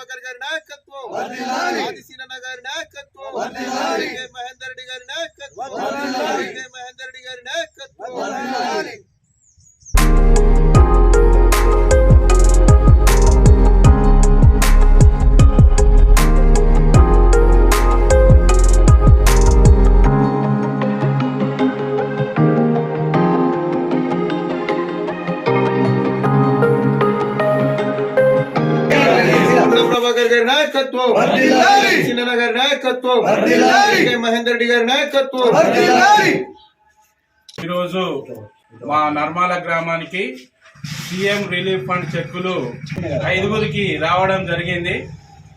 రామకర్ గారి నాయకత్వం. నాయకత్వం. వర్ధిల్లాలి. చిన్న గారి నాయకత్వం. మహేందర్ రెడ్డి గారి నాయకత్వం. ఈరోజు మా నర్మాల గ్రామానికి సీఎం రిలీఫ్ ఫండ్ చెక్కులు ఐదుగురికి రావడం జరిగింది.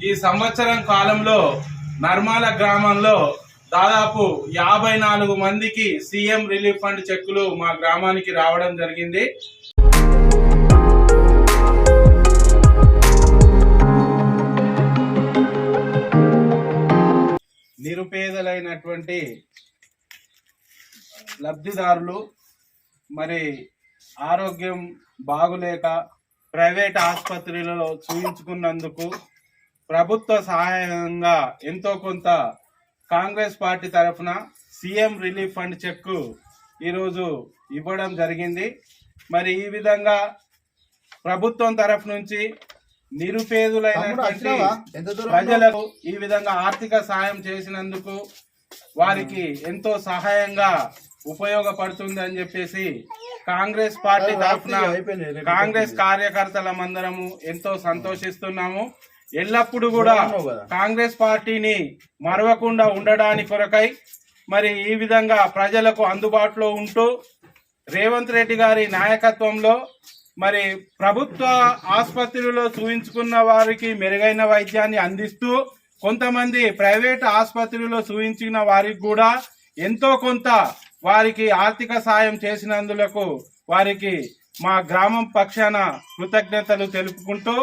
ఈ సంవత్సరం కాలంలో నర్మాల గ్రామంలో దాదాపు యాభై నాలుగు మందికి సీఎం రిలీఫ్ ఫండ్ చెక్కులు మా గ్రామానికి రావడం జరిగింది. నిరుపేదలైనటువంటి లబ్ధిదారులు మరి ఆరోగ్యం బాగులేక ప్రైవేట్ ఆసుపత్రులలో చూయించుకున్నందుకు ప్రభుత్వ సహాయంగా ఎంతో కొంత కాంగ్రెస్ పార్టీ తరఫున సీఎం రిలీఫ్ ఫండ్ చెక్కు ఈరోజు ఇవ్వడం జరిగింది. మరి ఈ విధంగా ప్రభుత్వం తరఫు నుంచి నిరుపేదలైనటువంటి ప్రజలకు ఈ విధంగా ఆర్థిక సాయం చేసినందుకు వారికి ఎంతో సహాయంగా ఉపయోగపడుతుంది అని చెప్పేసి కాంగ్రెస్ పార్టీ తరఫున కాంగ్రెస్ కార్యకర్తలమందరము ఎంతో సంతోషిస్తున్నాము. ఎల్లప్పుడూ కూడా కాంగ్రెస్ పార్టీని మరవకుండా ఉండడానికి కొరకై మరి ఈ విధంగా ప్రజలకు అందుబాటులో ఉంటూ రేవంత్ రెడ్డి గారి నాయకత్వంలో మరి ప్రభుత్వ ఆసుపత్రులలో చూయించుకున్న వారికి మెరుగైన వైద్యాన్ని అందిస్తూ కొంతమంది ప్రైవేట్ ఆసుపత్రులలో చూయించిన వారికి కూడా ఎంతో కొంత వారికి ఆర్థిక సాయం చేసినందులకు వారికి మా గ్రామం పక్షాన కృతజ్ఞతలు తెలుపుకుంటూ